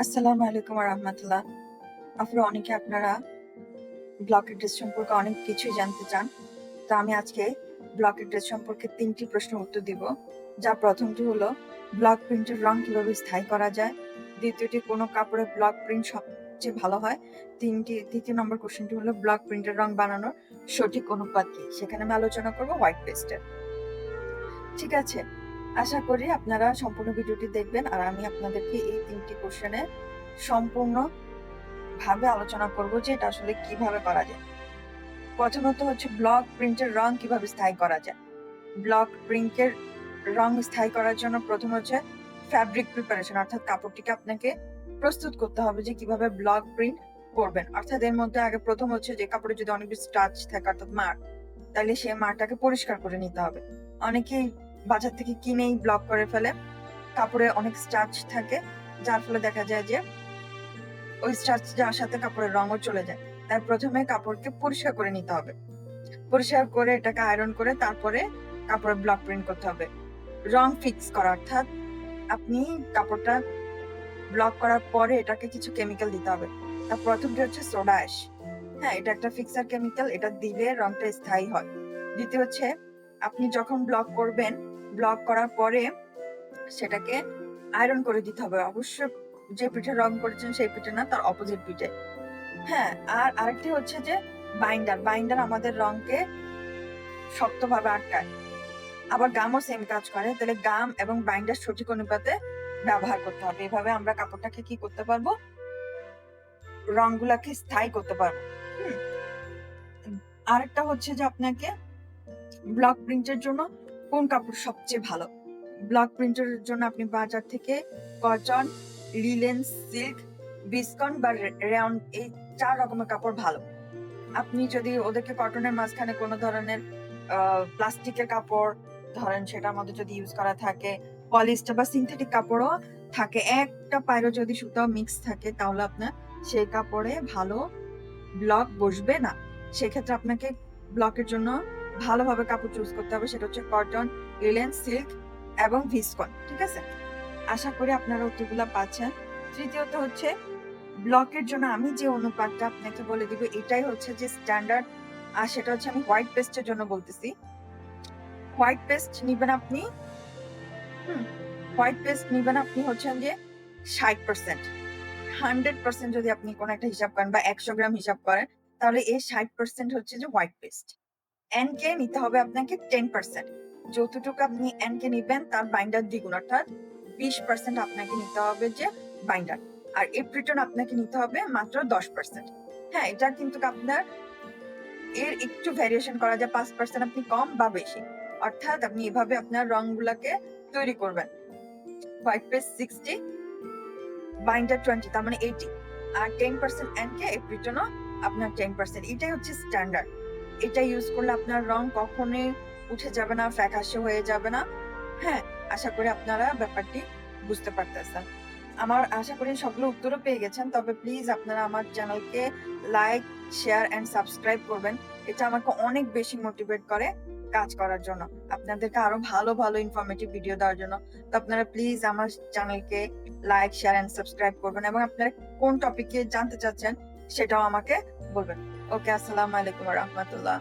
আসসালামু আলাইকুম রহমতুল্লাহ। আপনারা অনেকে আপনারা ব্লকের ড্রেস সম্পর্কে অনেক কিছুই জানতে চান। তো আমি আজকে ব্লকের ড্রেস সম্পর্কে তিনটি প্রশ্নের উত্তর দিব। যা প্রথমটি হলো ব্লক প্রিন্টের রং কীভাবে স্থায়ী করা যায়? দ্বিতীয়টি, কোনো কাপড়ে ব্লক প্রিন্ট সবচেয়ে ভালো হয়? তিনটি, তৃতীয় নম্বর কোশ্চেনটি হলো ব্লক প্রিন্টের রং বানানোর সঠিক অনুপাত কি? সেখানে আমি আলোচনা করব হোয়াইট পেস্টের ঠিক আছে আশা করি আপনারা সম্পূর্ণ ভিডিওটি দেখবেন আর আমি আপনাদেরকে এই তিনটি কোশ্চেনে সম্পূর্ণ ভাবে আলোচনা করব যে এটা আসলে কীভাবে করা যায়। প্রথমত হচ্ছে ব্লক প্রিন্টের রং কীভাবে স্থায়ী করা যায়। ব্লক প্রিন্টের রং স্থায়ী করার জন্য প্রথম হচ্ছে ফ্যাব্রিক প্রিপারেশন অর্থাৎ কাপড়টিকে আপনাকে প্রস্তুত করতে হবে যে কীভাবে ব্লক প্রিন্ট করবেন। অর্থাৎ এর মধ্যে আগে প্রথম হচ্ছে যে কাপড়ে যদি অনেক বেশি টাচ থাকে, অর্থাৎ মার, তাহলে সেই মারটাকে পরিষ্কার করে নিতে হবে। অনেকেই বাজার থেকে কিনেই ব্লক করে ফেলে। কাপড়ে অনেক স্টার্চ থাকে, যার ফলে দেখা যায় যে ওই স্টাচ যাওয়ার সাথে কাপড়ের রঙও চলে যায়। তাই প্রথমে কাপড়কে পরিষ্কার করে নিতে হবে। পরিষ্কার করে এটাকে আয়রন করে তারপরে কাপড়ে ব্লক প্রিন্ট করতে হবে। রং ফিক্স করা, অর্থাৎ আপনি কাপড়টা ব্লক করার পরে এটাকে কিছু কেমিক্যাল দিতে হবে। তার প্রথমটি হচ্ছে সোডা অ্যাশ হ্যাঁ এটা একটা ফিক্সার কেমিক্যাল এটা দিলে রংটা স্থায়ী হয়। দ্বিতীয় হচ্ছে, আপনি যখন ব্লক করবেন ব্লক করার পরে সেটাকে আয়রন করে দিতে হবে। অবশ্যই যে পিঠে রং করেছেন সেই পিঠে না, তার অপোজিট পিঠে। হ্যাঁ আর আরেকটি হচ্ছে যে বাইন্ডার বাইন্ডার আমাদের রংকে শক্তভাবে আটকায়। আবার গামও সেম কাজ করে। তাহলে গাম এবং বাইন্ডার সঠিক অনুপাতে ব্যবহার করতে হবে। এভাবে আমরা কাপড়টাকে কি করতে পারব? রংগুলাকে স্থায়ী করতে পারব। আরেকটা হচ্ছে যে আপনাকে ব্লক প্রিন্টের জন্য কোন কাপড় সবচেয়ে ভালো? ব্লক প্রিন্টের জন্য আপনি বাজার থেকে কটন লিলেন সিল্ক বিস্কন বা রেয়ন এই চার রকমের কাপড় ভালো। আপনি যদি ওদেরকে কটনের মাঝখানে কোনো ধরনের প্লাস্টিকের কাপড় ধরেন সেটার মধ্যে যদি ইউজ করা থাকে পলিস্টার বা সিনথেটিক কাপড়ও থাকে, একটা পায়রো যদি সুতাও মিক্স থাকে তাহলে আপনার সেই কাপড়ে ভালো ব্লক বসবে না। সেক্ষেত্রে আপনাকে ব্লকের জন্য ভালোভাবে কাপড় চুজ করতে হবে, সেটা হচ্ছে কটন লিলেন সিল্ক এবং ভিসকন ঠিক আছে? আশা করি আপনারা উত্তরগুলো পাচ্ছেন। তৃতীয়ত হচ্ছে ব্লকের জন্য আমি যে অনুপাতটা আপনাকে বলে দিব, এটাই হচ্ছে যে স্ট্যান্ডার্ড আর সেটা হচ্ছে আমি হোয়াইট পেস্টের জন্য বলতেছি। হোয়াইট পেস্ট নিবেন আপনি, হুম হোয়াইট পেস্ট নিবেন আপনি হচ্ছেন যে ষাট পার্সেন্ট হান্ড্রেড পার্সেন্ট যদি আপনি কোনো একটা হিসাব করেন বা একশো গ্রাম হিসাব করেন, তাহলে এই ষাট পার্সেন্ট হচ্ছে যে হোয়াইট পেস্ট এন কে নিতে হবে আপনাকে টেন পার্সেন্ট যতটুকু আপনি এন কে নিবেন, তার বাইন্ডার দ্বিগুণ, অর্থাৎ বিশ পার্সেন্ট আপনাকে নিতে হবে যে বাইন্ডার আর এপ্রিটন আপনাকে নিতে হবে মাত্র দশ পার্সেন্ট হ্যাঁ এটা কিন্তু আপনার এর একটু ভ্যারিয়েশন করা যায়, পাঁচ পার্সেন্ট আপনি কম বা বেশি। অর্থাৎ আপনি এভাবে আপনার রংগুলাকে তৈরি করবেন। White paste sixty binder twenty তার মানে এইটি আর টেন পার্সেন্ট এনকে এপ্রিটনও আপনার টেন পার্সেন্ট এটাই হচ্ছে স্ট্যান্ডার্ড এটা ইউজ করলে আপনার রং কখনোই উঠে যাবে না, ফ্যাকাশে হয়ে যাবে না। হ্যাঁ আশা করি আপনারা ব্যাপারটি বুঝতে পারতেছেন। আমার আশা করি সবগুলো উত্তরও পেয়ে গেছেন, তবে প্লিজ আপনারা আমার চ্যানেলকে লাইক শেয়ার অ্যান্ড সাবস্ক্রাইব করবেন। এটা আমাকে অনেক বেশি মোটিভেট করে কাজ করার জন্য, আপনাদেরকে আরও ভালো ভালো ইনফরমেটিভ ভিডিও দেওয়ার জন্য। তো আপনারা প্লিজ আমার চ্যানেলকে লাইক শেয়ার এন্ড সাবস্ক্রাইব করবেন এবং আপনারা কোন টপিকে জানতে চাচ্ছেন সেটাও আমাকে বলবেন। ওকে আসসালামু আলাইকুম রহমতুল্লাহ